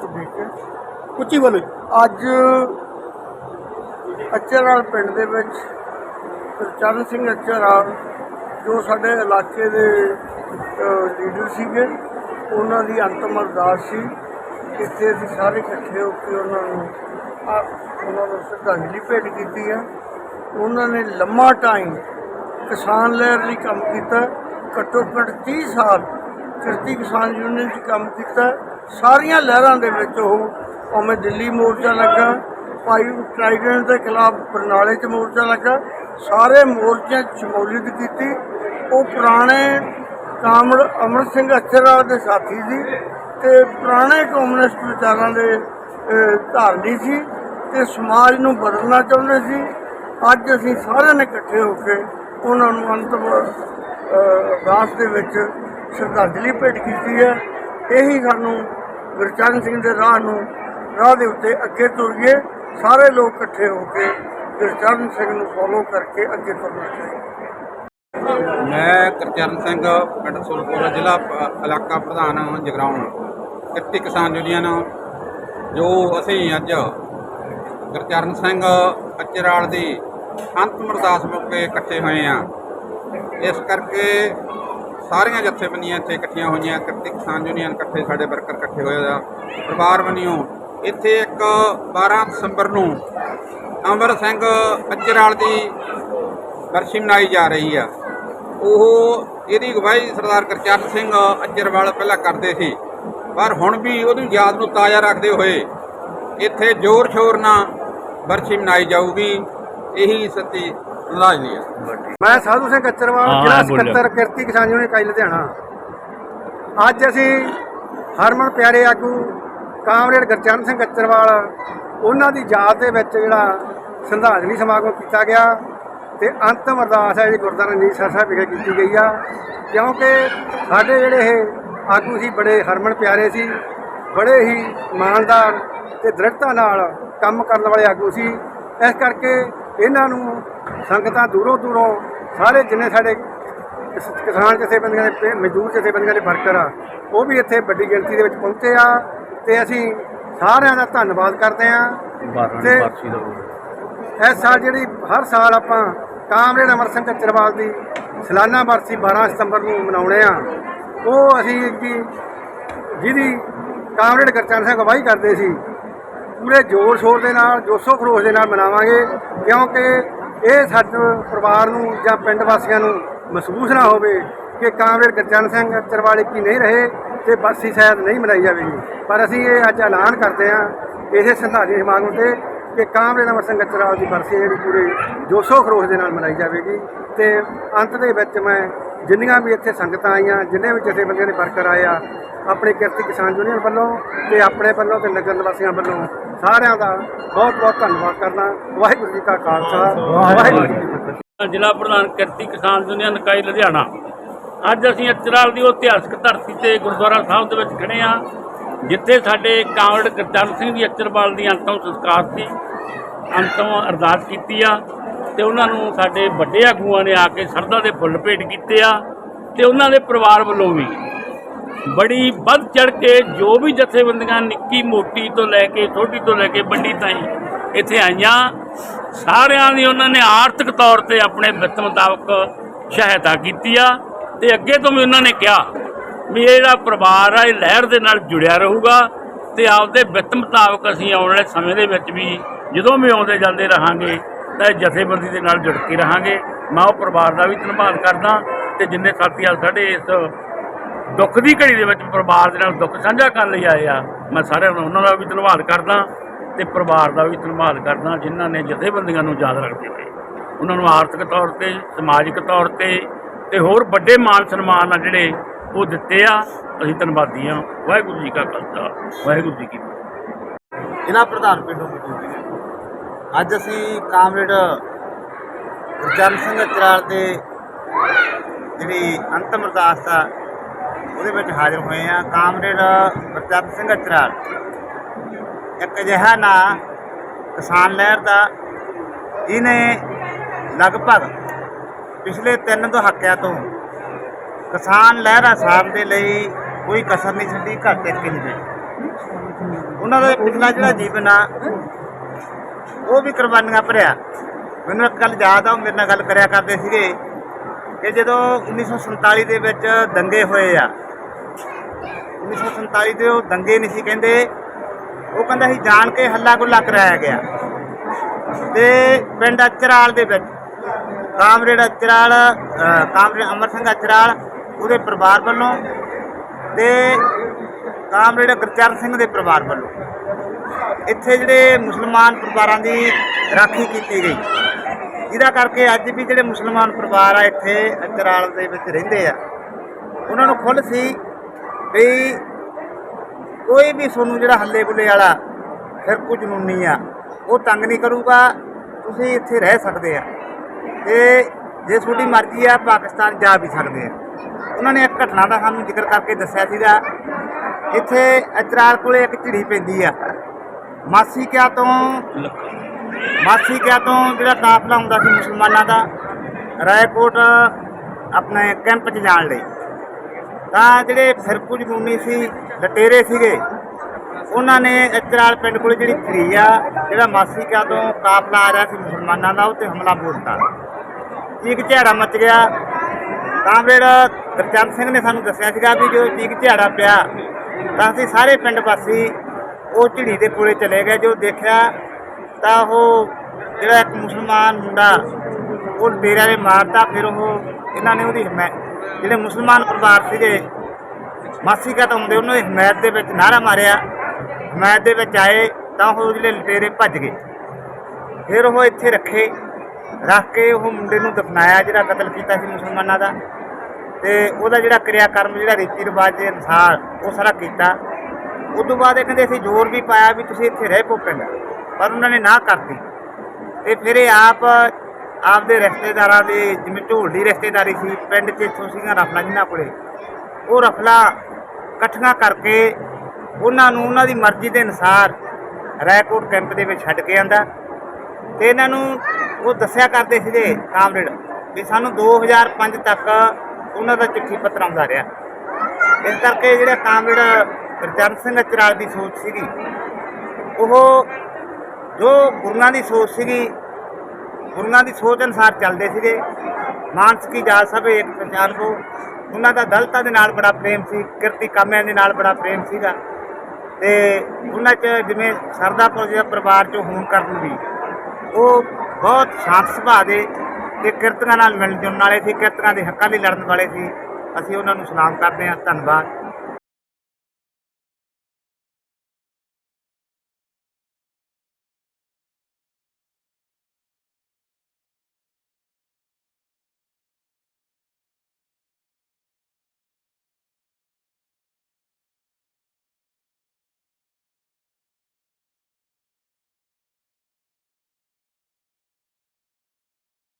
ਤੋਂ ਦੇਖ ਕੇ ਉੱਚੀ ਬੋਲੋ ਅੱਜ ਅਚਰਾਲ ਪਿੰਡ ਦੇ ਵਿੱਚ ਚਰਨ ਸਿੰਘ ਅਚਰਾਲ ਜੋ ਸਾਡੇ ਇਲਾਕੇ ਦੇ ਲੀਡਰ ਸੀਗੇ, ਉਹਨਾਂ ਦੀ ਅੰਤਮ ਅਰਦਾਸ ਸੀ ਇੱਥੇ ਅਸੀਂ ਸਾਰੇ ਇਕੱਠੇ ਹੋ ਕੇ ਉਹਨਾਂ ਨੂੰ ਉਹਨਾਂ ਨੂੰ ਸ਼ਰਧਾਂਜਲੀ ਭੇਟ ਕੀਤੀ ਹੈ ਉਹਨਾਂ ਨੇ ਲੰਮਾ ਟਾਈਮ ਕਿਸਾਨ ਲਹਿਰ ਲਈ ਕੰਮ ਕੀਤਾ। ਘੱਟੋ ਘੱਟ 30 ਸਾਲ ਕਿਰਤੀ ਕਿਸਾਨ ਯੂਨੀਅਨ 'ਚ ਕੰਮ ਕੀਤਾ। ਸਾਰੀਆਂ ਲਹਿਰਾਂ ਦੇ ਵਿੱਚ ਉਹ ਭਾਵੇਂ ਦਿੱਲੀ ਮੋਰਚਾ ਲੱਗਾ, ਭਾਈ ਟ੍ਰਾਈਡੈਂਟ ਦੇ ਖਿਲਾਫ ਬਰਨਾਲੇ 'ਚ ਮੋਰਚਾ ਲੱਗਾ, ਸਾਰੇ ਮੋਰਚਿਆਂ 'ਚ ਸ਼ਮੂਲੀਅਤ ਕੀਤੀ। ਉਹ ਪੁਰਾਣੇ ਕਾਮੜ ਅਮਰ ਸਿੰਘ ਅਚਰਾ ਦੇ ਸਾਥੀ ਸੀ ਤੇ ਪੁਰਾਣੇ ਕਮਿਊਨਿਸਟ ਵਿਚਾਰਾਂ ਦੇ ਧਾਰਨੀ ਸੀ ਤੇ ਸਮਾਜ ਨੂੰ ਬਦਲਣਾ ਚਾਹੁੰਦੇ ਸੀ। ਅੱਜ ਅਸੀਂ ਸਾਰਿਆਂ ਨੇ ਇਕੱਠੇ ਹੋ ਕੇ ਉਹਨਾਂ ਨੂੰ ਅੰਤਮ ਅਰਦਾਸ ਦੇ ਵਿੱਚ ਸ਼ਰਧਾਂਜਲੀ ਭੇਟ ਕੀਤੀ ਹੈ। ਇਹੀ ਸਾਨੂੰ ਗੁਰਚਰਨ ਸਿੰਘ ਦੇ ਰਾਹ ਨੂੰ, ਰਾਹ ਦੇ ਉੱਤੇ ਅੱਗੇ ਤੁਰੀਏ, ਸਾਰੇ ਲੋਕ ਇਕੱਠੇ ਹੋ ਕੇ ਗੁਰਚਰਨ ਸਿੰਘ ਨੂੰ ਫੋਲੋ ਕਰਕੇ ਅੱਗੇ ਤੁਰਨਾ ਚਾਹੀਦਾ। ਮੈਂ ਗੁਰਚਰਨ ਸਿੰਘ, ਪਿੰਡ ਸੁਲਪੁਰ ਜ਼ਿਲ੍ਹਾ ਪ- ਇਲਾਕਾ ਪ੍ਰਧਾਨ ਜਗਰਾਉਂ ਕਿਰਤੀ ਕਿਸਾਨ ਯੂਨੀਅਨ, ਜੋ ਅਸੀਂ ਅੱਜ ਗੁਰਚਰਨ ਸਿੰਘ ਅਚਰਾਲ ਦੀ ਅੰਤਮ ਅਰਦਾਸ ਮੌਕੇ ਇਕੱਠੇ ਹੋਏ ਆ ਇਸ ਕਰਕੇ ਸਾਰੀਆਂ ਜਥੇਬੰਦੀਆਂ ਇੱਥੇ ਇਕੱਠੀਆਂ ਹੋਈਆਂ ਕਿਰਤੀ ਕਿਸਾਨ ਯੂਨੀਅਨ ਇਕੱਠੇ, ਸਾਡੇ ਵਰਕਰ ਇਕੱਠੇ ਹੋਏ ਆ, ਪਰਿਵਾਰ ਬਣਿਓ ਇੱਥੇ ਇੱਕ 12 ਦਸੰਬਰ ਨੂੰ ਅੰਮ੍ਰਿਤ ਸਿੰਘ ਅਚਰਾਲ ਦੀ ਬਰਸ਼ੀ ਮਨਾਈ ਜਾ ਰਹੀ ਆ। ਉਹ ਇਹਦੀ ਅਗਵਾਈ ਸਰਦਾਰ ਕਰਚਰਨ ਸਿੰਘ ਅਜਰਵਾਲ ਪਹਿਲਾਂ ਕਰਦੇ ਸੀ, ਪਰ ਹੁਣ ਵੀ ਉਹਦੀ ਯਾਦ ਨੂੰ ਤਾਜ਼ਾ ਰੱਖਦੇ ਹੋਏ ਇੱਥੇ ਜ਼ੋਰ ਸ਼ੋਰ ਨਾਲ ਬਰਸ਼ੀ ਮਨਾਈ ਜਾਊਗੀ। ਇਹੀ ਮੈਂ ਸਾਧੂ ਸਿੰਘ ਕੱਚਰਵਾਲ ਹਾਂ, ਜ਼ਿਲ੍ਹਾ। ਸਕੱਤਰ ਕਿਰਤੀ ਕਿਸਾਨ ਯੂਨੀਅਨ ਇਕਾਈ ਲੁਧਿਆਣਾ। ਅੱਜ ਅਸੀਂ ਹਰਮਨ ਪਿਆਰੇ ਆਗੂ ਕਾਮਰੇਡ ਗੁਰਚਰਨ ਸਿੰਘ ਕੱਚਰਵਾਲ ਉਹਨਾਂ ਦੀ ਯਾਦ ਦੇ ਵਿੱਚ ਜਿਹੜਾ ਸ਼ਰਧਾਂਜਲੀ ਸਮਾਗਮ ਕੀਤਾ ਗਿਆ ਤੇ ਅੰਤਮ ਅਰਦਾਸ ਹੈ ਜਿਹੜੀ ਗੁਰਦੁਆਰਾ ਨੀਸਰ ਸਾਹਿਬ ਵਿਖੇ ਕੀਤੀ ਗਈ ਆ। ਕਿਉਂਕਿ ਸਾਡੇ ਜਿਹੜੇ ਇਹ ਆਗੂ ਸੀ ਬੜੇ ਹਰਮਨ ਪਿਆਰੇ ਸੀ ਬੜੇ ਹੀ ਇਮਾਨਦਾਰ ਤੇ ਦ੍ਰਿੜਤਾ ਨਾਲ ਕੰਮ ਕਰਨ ਵਾਲੇ ਆਗੂ ਸੀ। ਇਸ ਕਰਕੇ ਇਹਨਾਂ ਨੂੰ ਸੰਗਤਾਂ ਦੂਰੋਂ ਦੂਰੋਂ ਸਾਰੇ ਜਿੰਨੇ ਸਾਡੇ ਕਿਸ- ਕਿਸਾਨ ਜਥੇਬੰਦੀਆਂ ਦੇ ਮਜ਼ਦੂਰ ਜਥੇਬੰਦੀਆਂ ਦੇ ਵਰਕਰ ਆ ਉਹ ਵੀ ਇੱਥੇ ਵੱਡੀ ਗਿਣਤੀ ਦੇ ਵਿੱਚ ਪਹੁੰਚੇ ਆ ਤੇ ਅਸੀਂ ਸਾਰਿਆਂ ਦਾ ਧੰਨਵਾਦ ਕਰਦੇ ਆ। ਤੇ ਇਸ ਸਾਲ ਜਿਹੜੀ ਹਰ ਸਾਲ ਆਪਾਂ ਕਾਮਰੇਡ ਅਮਰ ਸਿੰਘ ਚੱਚਰਵਾਲ ਦੀ ਸਾਲਾਨਾ ਬਰਸੀ 12 ਸਤੰਬਰ ਨੂੰ ਮਨਾਉਣੇ ਆ। ਉਹ ਅਸੀਂ ਕੀ ਜਿਹਦੀ ਕਾਮਰੇਡ ਗੁਰਚਰਨ ਸਿੰਘ ਅਗਵਾਈ ਕਰਦੇ ਸੀ ਪੂਰੇ ਜੋਰ ਸ਼ੋਰ ਦੇ ਨਾਲ, ਜੋਸ਼ੋ ਖਰੋਸ਼ ਦੇ ਨਾਲ ਮਨਾਵਾਂਗੇ, ਕਿਉਂਕਿ ਇਹ ਸਾਡੇ ਪਰਿਵਾਰ ਨੂੰ ਜਾਂ ਪਿੰਡ ਵਾਸੀਆਂ ਨੂੰ ਮਹਿਸੂਸ ਨਾ ਹੋਵੇ ਕਿ ਕਾਮਰੇਡ ਗੁਰਚਰਨ ਸਿੰਘ ਚਰਵਾਲੇ ਕੀ ਨਹੀਂ ਰਹੇ ਤੇ ਬਰਸੀ ਸ਼ਾਇਦ ਨਹੀਂ ਮਨਾਈ ਜਾਵੇਗੀ। ਪਰ ਅਸੀਂ ਇਹ ਅੱਜ ਐਲਾਨ ਕਰਦੇ ਹਾਂ ਇਸੇ ਸੰਧਾਰੀ ਸਮਾਗਮ ਤੇ ਕਿ ਕਾਮਰੇਡ ਅਮਰ ਸਿੰਘ ਚਰਵਾਲ ਦੀ ਬਰਸੀ ਜਿਹੜੀ ਪੂਰੇ ਜੋਸ਼ੋ ਖਰੋਸ਼ ਦੇ ਨਾਲ ਮਨਾਈ ਜਾਵੇਗੀ। ਤੇ ਅੰਤ ਦੇ ਵਿੱਚ ਮੈਂ ਜਿੰਨੀਆਂ ਵੀ ਇੱਥੇ ਸੰਗਤਾਂ ਆਈਆਂ, ਜਿੰਨੇ ਵੀ ਜਥੇਬੰਦੀਆਂ ਦੇ ਵਰਕਰ ਆਏ ਆ, ਆਪਣੇ ਕਿਰਤੀ ਕਿਸਾਨ ਯੂਨੀਅਨ ਵੱਲੋਂ ਤੇ ਆਪਣੇ ਵੱਲੋਂ ਤੇ ਨਗਰ ਨਿਵਾਸੀਆਂ ਵੱਲੋਂ ਸਾਰਿਆਂ ਦਾ ਬਹੁਤ ਬਹੁਤ ਧੰਨਵਾਦ ਕਰਦਾ ਵਾਹਿਗੁਰੂ ਜੀ ਕਾ ਖਾਲਸਾ ਵਾਹਿਗੁਰੂ ਜੀ ਕੀ ਫਤਿਹ। ਜ਼ਿਲ੍ਹਾ ਪ੍ਰਧਾਨ ਕਿਰਤੀ ਕਿਸਾਨ ਯੂਨੀਅਨ ਇਕਾਈ ਲੁਧਿਆਣਾ। ਅੱਜ ਅਸੀਂ ਅਚਰਾਲ ਦੀ ਉਹ ਇਤਿਹਾਸਕ ਧਰਤੀ ਤੇ ਗੁਰਦੁਆਰਾ ਸਾਹਿਬ ਦੇ ਵਿੱਚ ਖੜੇ ਆ ਜਿੱਥੇ ਸਾਡੇ ਕਾਂਵੜ ਗੁਰਚਰਨ ਸਿੰਘ ਦੀ ਅਚਰਵਾਲ ਦੀ ਅੰਤਮ ਸੰਸਕਾਰ ਸੀ ਅੰਤਮ ਅਰਦਾਸ ਕੀਤੀ ਆ ਤੇ ਉਹਨਾਂ ਨੂੰ ਸਾਡੇ ਵੱਡੇ ਆਗੂਆਂ ਨੇ ਆ ਕੇ ਸਰਦਾ ਦੇ ਫੁੱਲ ਭੇਟ ਕੀਤੇ ਆ ਤੇ ਉਹਨਾਂ ਦੇ ਪਰਿਵਾਰ ਵੱਲੋਂ ਵੀ ਬੜੀ ਵੱਧ ਚੜ ਕੇ ਜੋ ਵੀ ਜਥੇਬੰਦੀਆਂ ਨਿੱਕੀ ਮੋਟੀ ਤੋਂ ਲੈ ਕੇ ਛੋਟੀ ਤੋਂ ਲੈ ਕੇ ਵੱਡੀ ਤਾਈਂ ਇੱਥੇ ਆਈਆਂ, ਸਾਰਿਆਂ ਦੀ ਉਹਨਾਂ ਨੇ ਆਰਥਿਕ ਤੌਰ ਤੇ ਆਪਣੇ ਵਿੱਤ ਮੁਤਾਬਕ ਸਹਾਇਤਾ ਕੀਤੀ ਆ ਤੇ ਅੱਗੇ ਤੋਂ ਵੀ ਉਹਨਾਂ ਨੇ ਕਿਹਾ ਵੀ ਇਹ ਜਿਹੜਾ ਪਰਿਵਾਰ ਆ, ਇਹ ਲਹਿਰ ਦੇ ਨਾਲ ਜੁੜਿਆ ਰਹੂਗਾ ਤੇ ਆਪਦੇ ਵਿੱਤ ਮੁਤਾਬਕ ਅਸੀਂ ਆਉਣ ਵਾਲੇ ਸਮੇਂ ਦੇ ਵਿੱਚ ਵੀ ਜਦੋਂ ਵੀ ਆਉਂਦੇ ਜਾਂਦੇ ਰਹਾਂਗੇ ਤਾਂ ਇਹ ਜਥੇਬੰਦੀ ਦੇ ਨਾਲ ਜੁੜ ਕੇ ਰਹਾਂਗੇ। ਮੈਂ ਉਹ ਪਰਿਵਾਰ ਦਾ ਵੀ ਧੰਨਵਾਦ ਕਰਦਾ ਤੇ ਜਿੰਨੇ ਸਾਥੀ ਆ ਸਾਡੇ ਇਸ ਦੁੱਖ ਦੀ ਘੜੀ ਦੇ ਵਿੱਚ ਪਰਿਵਾਰ ਦੇ ਨਾਲ ਦੁੱਖ ਸਾਂਝਾ ਕਰਨ ਲਈ ਆਏ ਆ। ਮੈਂ ਸਾਰਿਆਂ ਨੂੰ ਉਹਨਾਂ ਦਾ ਵੀ ਧੰਨਵਾਦ ਕਰਦਾ ਤੇ ਪਰਿਵਾਰ ਦਾ ਵੀ ਧੰਨਵਾਦ ਕਰਦਾ, ਜਿਨ੍ਹਾਂ ਨੇ ਜਥੇਬੰਦੀਆਂ ਨੂੰ ਯਾਦ ਰੱਖਦੇ ਹੋਏ। ਉਹਨਾਂ ਨੂੰ ਆਰਥਿਕ ਤੌਰ ਤੇ, ਸਮਾਜਿਕ ਤੌਰ ਤੇ ਤੇ ਹੋਰ ਵੱਡੇ ਮਾਨ ਸਨਮਾਨ ਆ ਜਿਹੜੇ ਉਹ ਦਿੱਤੇ ਆ, ਅਸੀਂ ਧੰਨਵਾਦੀ ਆ ਵਾਹਿਗੁਰੂ ਜੀ ਕਾ ਖਾਲਸਾ, ਵਾਹਿਗੁਰੂ ਜੀ ਕੀ ਫਤਿਹ। ਇਹਨਾਂ ਪ੍ਰਧਾਨ ਪਿੰਡੋਂ ਅੱਜ ਅਸੀਂ ਕਾਮਰੇਡ ਗੁਰਚਰਨ ਸਿੰਘ ਅਚਰਾਲ ਦੇ ਜਿਹੜੀ ਅੰਤਮ ਅਰਦਾਸ ਆ ਉਹਦੇ ਵਿੱਚ ਹਾਜ਼ਰ ਹੋਏ ਆ ਕਾਮਰੇਡ ਗੁਰਚਰਨ ਸਿੰਘ ਅਚਰਾਲ। ਇੱਕ ਅਜਿਹਾ ਨਾਂ ਕਿਸਾਨ ਲਹਿਰ ਦਾ, ਜਿਹਨੇ ਲਗਭਗ ਪਿਛਲੇ ਤਿੰਨ ਦਹਾਕਿਆਂ ਤੋਂ ਕਿਸਾਨ ਲਹਿਰਾਂ ਸਾਹਮ ਦੇ ਲਈ ਕੋਈ ਕਸਰ ਨਹੀਂ ਛੱਡੀ, ਘਰ ਇੱਕ ਨਹੀਂ ਪਈ ਉਹਨਾਂ ਦਾ ਪਿਛਲਾ ਜਿਹੜਾ ਜੀਵਨ ਆ, ਉਹ ਵੀ ਕੁਰਬਾਨੀਆਂ ਭਰਿਆ। ਮੈਨੂੰ ਇੱਕ ਗੱਲ ਯਾਦ ਆ, ਉਹ ਮੇਰੇ ਨਾਲ ਗੱਲ ਕਰਿਆ ਕਰਦੇ ਸੀਗੇ ਕਿ ਜਦੋਂ 1947 ਦੇ ਵਿੱਚ ਦੰਗੇ ਹੋਏ ਆ 1947 ਦੇ ਉਹ ਦੰਗੇ ਨਹੀਂ ਸੀ ਕਹਿੰਦੇ। ਉਹ ਕਹਿੰਦਾ ਸੀ ਜਾਣ ਕੇ ਹੱਲਾ ਗੁੱਲਾ ਕਰਾਇਆ ਗਿਆ। ਤੇ ਪਿੰਡ ਅਚਰਾਲ ਦੇ ਵਿੱਚ ਕਾਮਰੇਡ ਅਚਰਾਲ ਕਾਮਰੇਡ ਅਮਰ ਸਿੰਘ ਅਚਰਾਲ ਉਹਦੇ ਪਰਿਵਾਰ ਵੱਲੋਂ ਤੇ ਕਾਮਰੇਡ ਗੁਰਚਰਨ ਸਿੰਘ ਦੇ ਪਰਿਵਾਰ ਵੱਲੋਂ ਇੱਥੇ ਜਿਹੜੇ ਮੁਸਲਮਾਨ ਪਰਿਵਾਰਾਂ ਦੀ ਰਾਖੀ ਕੀਤੀ ਗਈ। ਜਿਹਦਾ ਕਰਕੇ ਅੱਜ ਵੀ ਜਿਹੜੇ ਮੁਸਲਮਾਨ ਪਰਿਵਾਰ ਆ ਇੱਥੇ ਅਚਰਾਲ ਦੇ ਵਿੱਚ ਰਹਿੰਦੇ ਆ। ਉਹਨਾਂ ਨੂੰ ਖੁੱਲ੍ਹ ਸੀ ਵੀ ਕੋਈ ਵੀ ਤੁਹਾਨੂੰ ਜਿਹੜਾ ਹੱਲੇ ਗੁੱਲੇ ਵਾਲਾ ਫਿਰ ਕੁਝ ਜਨੂਨੀ ਆ, ਉਹ ਤੰਗ ਨਹੀਂ ਕਰੂਗਾ, ਤੁਸੀਂ ਇੱਥੇ ਰਹਿ ਸਕਦੇ ਆ। ਤੇ ਜੇ ਤੁਹਾਡੀ ਮਰਜ਼ੀ ਆ, ਪਾਕਿਸਤਾਨ ਜਾ ਵੀ ਸਕਦੇ ਆ। ਉਹਨਾਂ ਨੇ ਇੱਕ ਘਟਨਾ ਦਾ ਸਾਨੂੰ ਜ਼ਿਕਰ ਕਰਕੇ ਦੱਸਿਆ ਸੀਗਾ। ਇੱਥੇ ਅਚਰਾਲ ਕੋਲੇ ਇੱਕ ਝਿੜੀ ਪੈਂਦੀ ਆ। ਮਾਸੀ ਕਿਆ ਤੋਂ, ਮਾਸੀ ਕਿਆ ਤੋਂ ਜਿਹੜਾ ਕਾਫਲਾ ਹੁੰਦਾ ਸੀ ਮੁਸਲਮਾਨਾਂ ਦਾ, ਰਾਏਕੋਟ ਆਪਣੇ ਕੈਂਪ 'ਚ ਜਾਣ ਲਈ। ਤਾਂ ਜਿਹੜੇ ਫਿਰਕੂ ਜਮੂਨੀ ਸੀ, ਲਟੇਰੇ ਸੀਗੇ, ਉਹਨਾਂ ਨੇ ਇਤਰਾਲ ਪਿੰਡ ਕੋਲ ਜਿਹੜੀ ਧਰੀ ਆ, ਜਿਹੜਾ ਮਾਸੀ ਕਿਆ ਤੋਂ ਕਾਫਲਾ ਆ ਰਿਹਾ ਸੀ ਮੁਸਲਮਾਨਾਂ ਦਾ, ਉਹ ਤੇ ਹਮਲਾ ਬੋਲਤਾ ਚੀਕ ਝਾੜਾ ਮਚ ਗਿਆ। ਫਿਰ ਗੁਰਚਰਨ ਸਿੰਘ ਨੇ ਸਾਨੂੰ ਦੱਸਿਆ ਸੀਗਾ ਵੀ ਜੋ ਚੀਕ ਝਾੜਾ ਪਿਆ, ਤਾਂ ਅਸੀਂ ਸਾਰੇ ਪਿੰਡ ਵਾਸੀ ਉਹ ਝਿੜੀ ਦੇ ਕੋਲੇ ਚਲੇ ਗਏ। ਜੋ ਦੇਖਿਆ, ਤਾਂ ਉਹ ਜਿਹੜਾ ਇੱਕ ਮੁਸਲਮਾਨ ਮੁੰਡਾ, ਉਹ ਡੇਰੇ ਦੇ ਮਾਰਤਾ, ਫਿਰ ਉਹ ਇਹਨਾਂ ਨੇ ਉਹਦੀ ਹਮੈ ਜਿਹੜੇ ਮੁਸਲਮਾਨ ਪਰਿਵਾਰ ਸੀਗੇ, ਮਾਸੀ ਕਾ ਤਾਂ ਹੁੰਦੇ, ਉਹਨਾਂ ਦੀ ਹਮਾਇਤ ਦੇ ਵਿੱਚ ਨਾਰਾ ਮਾਰਿਆ। ਹਮਾਇਤ ਦੇ ਵਿੱਚ ਆਏ, ਤਾਂ ਉਹ ਜਿਹੜੇ ਲਟੇਰੇ ਭੱਜ ਗਏ। ਫਿਰ ਉਹ ਇੱਥੇ ਰੱਖੇ, ਰੱਖ ਕੇ ਉਹ ਮੁੰਡੇ ਨੂੰ ਦਫਨਾਇਆ, ਜਿਹੜਾ ਕਤਲ ਕੀਤਾ ਸੀ ਮੁਸਲਮਾਨਾਂ ਦਾ। ਤੇ ਉਹਦਾ ਜਿਹੜਾ ਕਿਰਿਆਕਰਮ, ਜਿਹੜਾ ਰੀਤੀ ਰਿਵਾਜ ਦੇ ਅਨੁਸਾਰ ਉਹ ਸਾਰਾ ਕੀਤਾ। ਉਸ ਤੋਂ ਬਾਅਦ ਇਹ ਕਹਿੰਦੇ, ਅਸੀਂ ਜ਼ੋਰ ਵੀ ਪਾਇਆ ਵੀ ਤੁਸੀਂ ਇੱਥੇ ਰਹਿ ਪੋ ਪਿੰਡ। ਪਰ ਉਹਨਾਂ ਨੇ ਨਾ ਕਰਤੀ। ਤੇ ਫਿਰ ਇਹ ਆਪ ਆਪਦੇ ਰਿਸ਼ਤੇਦਾਰਾਂ ਦੇ, ਜਿਵੇਂ ਢੋਲ ਦੀ ਰਿਸ਼ਤੇਦਾਰੀ ਸੀ, ਪਿੰਡ 'ਚ ਇੱਥੋਂ ਸੀਗੀਆਂ ਰਫਲਾਂ ਜਿਨ੍ਹਾਂ ਕੋਲੇ। ਉਹ ਰਫਲਾਂ ਇਕੱਠੀਆਂ ਕਰਕੇ ਉਹਨਾਂ ਨੂੰ ਉਹਨਾਂ ਦੀ ਮਰਜ਼ੀ ਦੇ ਅਨੁਸਾਰ ਰਾਏਕੋਟ ਕੈਂਪ ਦੇ ਵਿੱਚ ਛੱਡ ਕੇ ਆਂਦਾ। ਤੇ ਇਹਨਾਂ ਨੂੰ ਉਹ ਦੱਸਿਆ ਕਰਦੇ ਸੀਗੇ ਕਾਮਰੇਡ ਵੀ ਸਾਨੂੰ 2005 ਤੱਕ ਉਹਨਾਂ ਦਾ ਚਿੱਠੀ ਪੱਤਰ ਆਉਂਦਾ ਰਿਹਾ। ਇਸ ਕਰਕੇ ਜਿਹੜਾ ਕਾਮਰੇਡ ਗੁਰਚਰਨ ਸਿੰਘ ਅਚਰਾਲ ਦੀ ਸੋਚ ਸੀਗੀ, ਉਹ ਜੋ ਗੁਰੂਆਂ ਦੀ ਸੋਚ ਸੀਗੀ ਗੁਰੂਆਂ ਦੀ ਸੋਚ ਅਨੁਸਾਰ ਚੱਲਦੇ ਸੀਗੇ। ਮਾਨਸਿਕੀ ਜਾਲ ਸਭ ਇੱਕ ਪਛਾਣ ਕੋ ਉਹਨਾਂ ਦਾ ਦਲਤਾਂ ਦੇ ਨਾਲ ਬੜਾ ਪ੍ਰੇਮ ਸੀ, ਕਿਰਤੀ ਕਾਮਿਆਂ ਦੇ ਨਾਲ ਬੜਾ ਪ੍ਰੇਮ ਸੀਗਾ। ਤੇ ਉਹਨਾਂ 'ਚ ਜਿਵੇਂ ਸਰਦਾਪੁਰ ਦੇ ਪਰਿਵਾਰ 'ਚੋਂ ਹੋਣ ਕਰਨ ਵੀ, ਉਹ ਬਹੁਤ ਸ਼ਾਂਤ ਸੁਭਾਅ ਦੇ ਤੇ ਕਿਰਤੀਆਂ ਨਾਲ ਮਿਲਣ ਜੁਲਣ ਵਾਲੇ ਸੀ, ਕਿਰਤੀਆਂ ਦੇ ਹੱਕਾਂ ਲਈ ਲੜਨ ਵਾਲੇ ਸੀ। ਅਸੀਂ ਉਹਨਾਂ ਨੂੰ ਸਲਾਮ ਕਰਦੇ ਹਾਂ, ਧੰਨਵਾਦ।